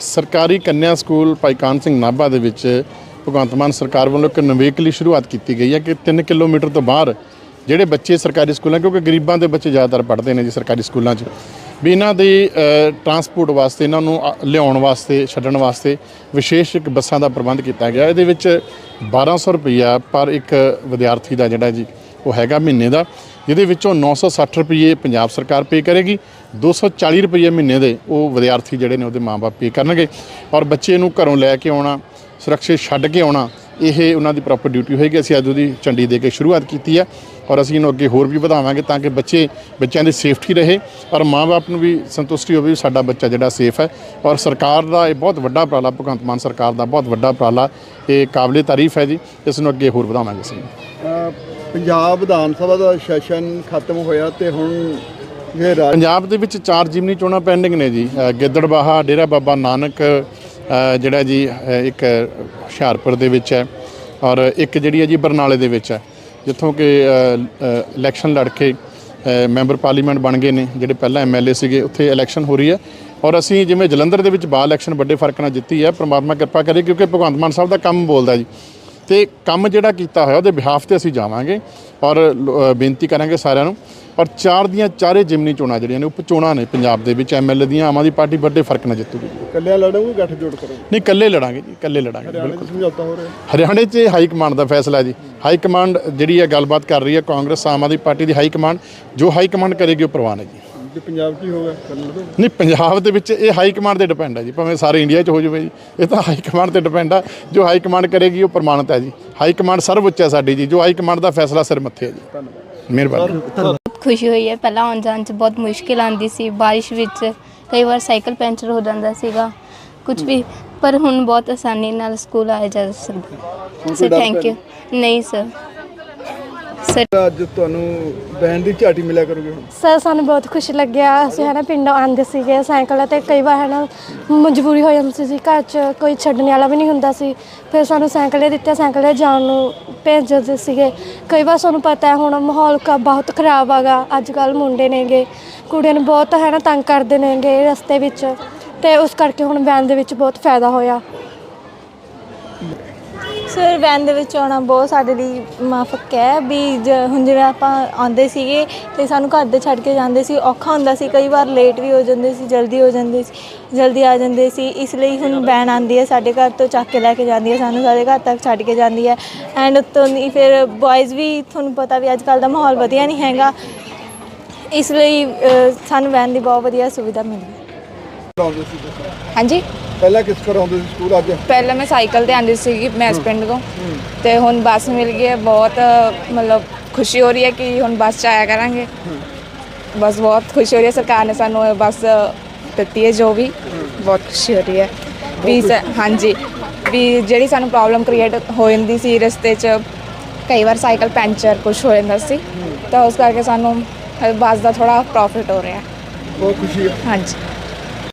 ਸਰਕਾਰੀ ਕੰਨਿਆ ਸਕੂਲ ਪਾਈਕਾਨ ਸਿੰਘ ਨਾਭਾ ਦੇ ਵਿੱਚ ਭਗਵੰਤ ਮਾਨ ਸਰਕਾਰ ਵੱਲੋਂ ਇੱਕ ਨਵੇਕਲੀ ਸ਼ੁਰੂਆਤ ਕੀਤੀ ਗਈ ਹੈ ਕਿ 3 ਕਿਲੋਮੀਟਰ ਤੋਂ ਬਾਹਰ ਜਿਹੜੇ ਬੱਚੇ ਸਰਕਾਰੀ ਸਕੂਲਾਂ ਕਿਉਂਕਿ ਗਰੀਬਾਂ ਦੇ ਬੱਚੇ ਜ਼ਿਆਦਾਤਰ ਪੜ੍ਹਦੇ ਨੇ ਜੀ ਸਰਕਾਰੀ ਸਕੂਲਾਂ 'ਚ ਵੀ ਇਹਨਾਂ ਦੀ ਟਰਾਂਸਪੋਰਟ ਵਾਸਤੇ ਇਹਨਾਂ ਨੂੰ ਅ, ਲਿਆਉਣ ਵਾਸਤੇ ਛੱਡਣ ਵਾਸਤੇ ਵਿਸ਼ੇਸ਼ ਇੱਕ ਬੱਸਾਂ ਦਾ ਪ੍ਰਬੰਧ ਕੀਤਾ ਗਿਆ। ਇਹਦੇ ਵਿੱਚ 1200 ਰੁਪਈਆ ਪਰ ਇੱਕ ਵਿਦਿਆਰਥੀ ਦਾ ਜਿਹੜਾ ਜੀ ਉਹ ਹੈਗਾ ਮਹੀਨੇ ਦਾ ਜਿਹਦੇ ਵਿੱਚੋਂ 960 ਰੁਪਏ ਪੰਜਾਬ ਸਰਕਾਰ ਪੇ ਕਰੇਗੀ। 240 ਰੁਪਏ ਮਹੀਨੇ ਦੇ ਉਹ ਵਿਦਿਆਰਥੀ ਜਿਹੜੇ ਨੇ ਉਹਦੇ ਮਾਪੇ ਪੇ ਕਰਨਗੇ ਔਰ ਬੱਚੇ ਨੂੰ ਘਰੋਂ ਲੈ ਕੇ ਆਉਣਾ, ਸੁਰੱਖਿਅਤ ਛੱਡ ਕੇ ਆਉਣਾ, ਇਹ ਉਹਨਾਂ ਦੀ ਪ੍ਰੋਪਰ ਡਿਊਟੀ ਹੋਏਗੀ। ਅਸੀਂ ਅੱਜ ਉਹਦੀ ਝੰਡੀ ਦੇ ਕੇ ਸ਼ੁਰੂਆਤ ਕੀਤੀ ਹੈ ਔਰ ਅਸੀਂ ਇਹਨੂੰ ਅੱਗੇ ਹੋਰ ਵੀ ਵਧਾਵਾਂਗੇ ਤਾਂ ਕਿ ਬੱਚੇ, ਬੱਚਿਆਂ ਦੀ ਸੇਫਟੀ ਰਹੇ ਔਰ ਮਾਪੇ ਨੂੰ ਵੀ ਸੰਤੁਸ਼ਟੀ ਹੋਵੇ ਵੀ ਸਾਡਾ ਬੱਚਾ ਜਿਹੜਾ ਸੇਫ ਹੈ ਔਰ ਸਰਕਾਰ ਦਾ ਇਹ ਬਹੁਤ ਵੱਡਾ ਉਪਰਾਲਾ, ਭਗਵੰਤ ਮਾਨ ਸਰਕਾਰ ਦਾ ਬਹੁਤ ਵੱਡਾ ਉਪਰਾਲਾ, ਇਹ ਕਾਬਲੇ ਤਾਰੀਫ ਹੈ ਜੀ। ਇਸ ਨੂੰ ਅੱਗੇ ਹੋਰ ਵਧਾਵਾਂਗੇ ਅਸੀਂ। ਪੰਜਾਬ ਵਿਧਾਨ ਸਭਾ ਦਾ ਸੈਸ਼ਨ ਖਤਮ ਹੋਇਆ ਤੇ ਹੁਣ ਇਹ ਰਾਜ ਪੰਜਾਬ ਦੇ ਵਿੱਚ ਚਾਰ ਜਿਮਨੀ ਚੋਣਾਂ ਪੈਂਡਿੰਗ ਨੇ ਜੀ। ਅ, ਗਿੱਦੜਬਾਹਾ ਡੇਰਾ ਬਾਬਾ ਨਾਨਕ ਜਿਹੜਾ ਜੀ ਇੱਕ ਹੁਸ਼ਿਆਰਪੁਰ ਦੇ ਵਿੱਚ ਹੈ ਔਰ ਇੱਕ ਜਿਹੜੀ ਹੈ ਜੀ ਬਰਨਾਲੇ ਦੇ ਵਿੱਚ ਹੈ ਜਿੱਥੋਂ ਕਿ ਇਲੈਕਸ਼ਨ ਲੜ ਕੇ ਮੈਂਬਰ ਪਾਰਲੀਮੈਂਟ ਬਣ ਗਏ ਨੇ ਜਿਹੜੇ ਪਹਿਲਾਂ ਐਮਐਲਏ ਸੀਗੇ ਉੱਥੇ ਇਲੈਕਸ਼ਨ ਹੋ ਰਹੀ ਹੈ ਔਰ ਅਸੀਂ ਜਿਵੇਂ ਜਲੰਧਰ ਦੇ ਵਿੱਚ ਬਾ ਇਲੈਕਸ਼ਨ ਵੱਡੇ ਫ਼ਰਕ ਨਾਲ ਜਿੱਤੀ ਹੈ ਪ੍ਰਮਾਤਮਾ ਕਿਰਪਾ ਕਰੇ ਕਿਉਂਕਿ ਭਗਵੰਤ ਮਾਨ ਸਾਹਿਬ ਦਾ ਕੰਮ ਬੋਲਦਾ ਜੀ। ਤੇ ਕੰਮ ਜਿਹੜਾ ਕੀਤਾ ਹੋਇਆ ਉਹਦੇ ਬਿਹਾਫ ਤੇ ਅਸੀਂ ਜਾਵਾਂਗੇ ਔਰ ਬੇਨਤੀ ਕਰਾਂਗੇ ਸਾਰਿਆਂ ਨੂੰ ਔਰ ਚਾਰ ਦੀਆਂ ਚਾਰੇ ਜਿਮਨੀ ਚੋਣਾਂ ਜਿਹੜੀਆਂ ਨੇ ਉਪ ਚੋਣਾਂ ਨੇ ਪੰਜਾਬ ਦੇ ਵਿੱਚ ਐਮਐਲਏ ਦੀਆਂ ਆਮ ਆਦਮੀ ਪਾਰਟੀ ਵੱਡੇ ਫ਼ਰਕ ਨਾਲ ਜਿੱਤੂਗੀ। ਕੱਲਿਆ ਲੜੋਗੇ ਗੱਠ ਜੋੜ ਕਰੋਗੇ? ਨਹੀਂ ਇਕੱਲੇ ਲੜਾਂਗੇ ਜੀ ਇਕੱਲੇ ਲੜਾਂਗੇ ਹਰਿਆਣੇ 'ਚ ਸਮਝੌਤਾ ਹੋ ਰਿਹਾ ਹਰਿਆਣੇ 'ਚ ਹਾਈ ਕਮਾਂਡ ਦਾ ਫੈਸਲਾ ਹੈ ਜੀ। ਹਾਈ ਕਮਾਂਡ ਜਿਹੜੀ ਹੈ ਗੱਲਬਾਤ ਕਰ ਰਹੀ ਹੈ ਕਾਂਗਰਸ ਆਮ ਆਦਮੀ ਪਾਰਟੀ ਦੀ ਹਾਈ ਕਮਾਂਡ। ਜੋ ਹਾਈ ਕਮਾਂਡ ਕਰੇਗੀ ਉਹ ਪ੍ਰਵਾਨ ਹੈ ਜੀ। ਜੇ ਪੰਜਾਬ 'ਚ ਹੀ ਹੋਗਾ ਨਹੀਂ ਪੰਜਾਬ ਦੇ ਵਿੱਚ ਇਹ ਹਾਈ ਕਮਾਂਡ ਤੇ ਡਿਪੈਂਡ ਹੈ ਜੀ ਭਾਵੇਂ ਸਾਰੇ ਇੰਡੀਆ 'ਚ ਹੋ ਜਾਵੇ ਜੀ। ਇਹ ਤਾਂ ਹਾਈ ਕਮਾਂਡ ਤੇ ਡਿਪੈਂਡ ਆ। ਜੋ ਹਾਈ ਕਮਾਂਡ ਕਰੇਗੀ ਉਹ ਪ੍ਰਮਾਣਿਤ ਹੈ ਜੀ। ਹਾਈ ਕਮਾਂਡ ਸਰਵਉੱਚ ਹੈ ਸਾਡੀ ਜੀ। ਜੋ ਹਾਈ ਕਮਾਂਡ ਦਾ ਫੈਸਲਾ ਸਿਰ ਮੱਥੇ ਹੈ ਜੀ। ਧੰਨਵਾਦ। ਮਿਹਰਬਾਨੀ। ਖੁਸ਼ੀ ਹੋਈ ਹੈ। ਪਹਿਲਾਂ ਆਉਣ ਜਾਣ 'ਚ ਬਹੁਤ ਮੁਸ਼ਕਿਲ ਆਉਂਦੀ ਸੀ। ਬਾਰਿਸ਼ ਵਿੱਚ ਕਈ ਵਾਰ ਸਾਈਕਲ ਪੈਂਚਰ ਹੋ ਜਾਂਦਾ ਸੀਗਾ। ਕੁਝ ਵੀ ਪਰ ਹੁਣ ਬਹੁਤ ਆਸਾਨੀ ਨਾਲ ਸਕੂਲ ਆਇਆ ਜਾ ਸਕਦਾ। ਸਰ ਥੈਂਕ ਯੂ ਨਹੀਂ? Sir sir. ਅੱਜ ਤੁਹਾਨੂੰ ਬੈਂਡ ਦੀ ਝਾਟੀ ਮਿਲਿਆ ਕਰੋਗੇ ਹੁਣ? ਸਰ ਸਾਨੂੰ ਬਹੁਤ ਖੁਸ਼ੀ ਲੱਗਿਆ। ਅਸੀਂ ਹੈ ਨਾ ਪਿੰਡੋਂ ਆਉਂਦੇ ਸੀਗੇ ਸਾਈਕਲ ਤੇ ਕਈ ਵਾਰ ਹੈ ਨਾ ਮਜਬੂਰੀ ਹੋ ਜਾਂਦੀ ਸੀ ਘਰ 'ਚ ਕੋਈ ਛੱਡਣ ਵਾਲਾ ਵੀ ਨਹੀਂ ਹੁੰਦਾ ਸੀ। ਫਿਰ ਸਾਨੂੰ ਸਾਈਕਲ ਦਿੱਤੇ ਸਾਈਕਲ 'ਤੇ ਜਾਣ ਨੂੰ ਭੇਜਦੇ ਸੀਗੇ। ਕਈ ਵਾਰ ਸਾਨੂੰ ਪਤਾ ਹੈ ਹੁਣ ਮਾਹੌਲ ਕਾ ਬਹੁਤ ਖਰਾਬ ਆਗਾ ਅੱਜ ਕੱਲ ਮੁੰਡੇ ਨੇਗੇ ਕੁੜੀਆਂ ਨੂੰ ਬਹੁਤ ਹੈ ਨਾ ਤੰਗ ਕਰਦੇ ਨੇਗੇ ਰਸਤੇ ਵਿੱਚ। ਤੇ ਉਸ ਕਰਕੇ ਹੁਣ ਵੈਨ ਦੇ ਵਿੱਚ ਬਹੁਤ ਫਾਇਦਾ ਹੋਇਆ। ਸਰ ਵੈਨ ਦੇ ਵਿੱਚ ਆਉਣਾ ਬਹੁਤ ਸਾਡੇ ਲਈ ਮਾਫਕ ਹੈ ਵੀ ਜ- ਹੁਣ ਜਿਵੇਂ ਆਪਾਂ ਆਉਂਦੇ ਸੀਗੇ ਤੇ ਸਾਨੂੰ ਘਰ ਦੇ ਛੱਡ ਕੇ ਜਾਂਦੇ ਸੀ ਔਖਾ ਹੁੰਦਾ ਸੀ ਕਈ ਵਾਰ ਲੇਟ ਵੀ ਹੋ ਜਾਂਦੇ ਸੀ ਜਲਦੀ ਹੋ ਜਾਂਦੇ ਸੀ ਜਲਦੀ ਆ ਜਾਂਦੇ ਸੀ ਇਸ ਲਈ ਹੁਣ ਵੈਨ ਆਉਂਦੀ ਹੈ ਸਾਡੇ ਘਰ ਤੋਂ ਚੱਕ ਕੇ ਲੈ ਕੇ ਜਾਂਦੀ ਹੈ ਸਾਨੂੰ ਸਾਡੇ ਘਰ ਤੱਕ ਛੱਡ ਕੇ ਜਾਂਦੀ ਹੈ ਐਂਡ ਉੱਤੋਂ ਦੀ ਫਿਰ ਬॉयਜ਼ ਵੀ ਤੁਹਾਨੂੰ ਪਤਾ ਵੀ ਅੱਜ ਕੱਲ ਦਾ ਮਾਹੌਲ ਵਧੀਆ ਨਹੀਂ ਹੈਗਾ ਇਸ ਲਈ ਅ, ਸਾਨੂੰ ਵੈਨ ਦੀ ਬਹੁਤ ਵਧੀਆ ਸੁਵਿਧਾ ਮਿਲੀ ਆਉਂਦੇ ਸੀ ਤੁਸੀਂ? ਹਾਂਜੀ ਪਹਿਲਾਂ ਕਿਸ ਕਰ ਆਉਂਦੇ ਸੀ ਸਕੂਲ ਅੱਜ? ਪਹਿਲਾਂ ਮੈਂ ਸਾਈਕਲ ਤੇ ਆਂਦੀ ਸੀਗੀ ਮੈਸ ਪਿੰਡ ਤੋਂ। ਤੇ ਹੁਣ ਬੱਸ ਮਿਲ ਗਈ ਹੈ ਬਹੁਤ ਮਤਲਬ ਖੁਸ਼ੀ ਹੋ ਰਹੀ ਹੈ ਕਿ ਹੁਣ ਬੱਸ 'ਚ ਆਇਆ ਕਰਾਂਗੇ। ਬਸ ਬਹੁਤ ਖੁਸ਼ੀ ਹੋ ਰਹੀ ਹੈ ਸਰਕਾਰ ਨੇ ਸਾਨੂੰ ਇਹ ਬੱਸ ਦਿੱਤੀ ਹੈ ਜੋ ਵੀ। ਬਹੁਤ ਖੁਸ਼ੀ ਹੋ ਰਹੀ ਹੈ। ਵੀ ਸ- ਹਾਂਜੀ। ਵੀ ਜਿਹੜੀ ਸਾਨੂੰ ਪ੍ਰੋਬਲਮ ਕ੍ਰੀਏਟ ਹੋ ਜਾਂਦੀ ਸੀ ਰਸਤੇ 'ਚ ਕਈ ਵਾਰ ਸਾਈਕਲ ਪੈਂਚਰ ਕੁਝ ਹੋ ਜਾਂਦਾ ਸੀ। ਤਾਂ ਉਸ ਕਰਕੇ ਸਾਨੂੰ ਬੱਸ ਦਾ ਥੋੜਾ ਪ੍ਰੋਫਿਟ ਹੋ ਰਿਹਾ। ਬਹੁਤ ਖੁਸ਼ੀ ਹੈ। ਹਾਂਜੀ।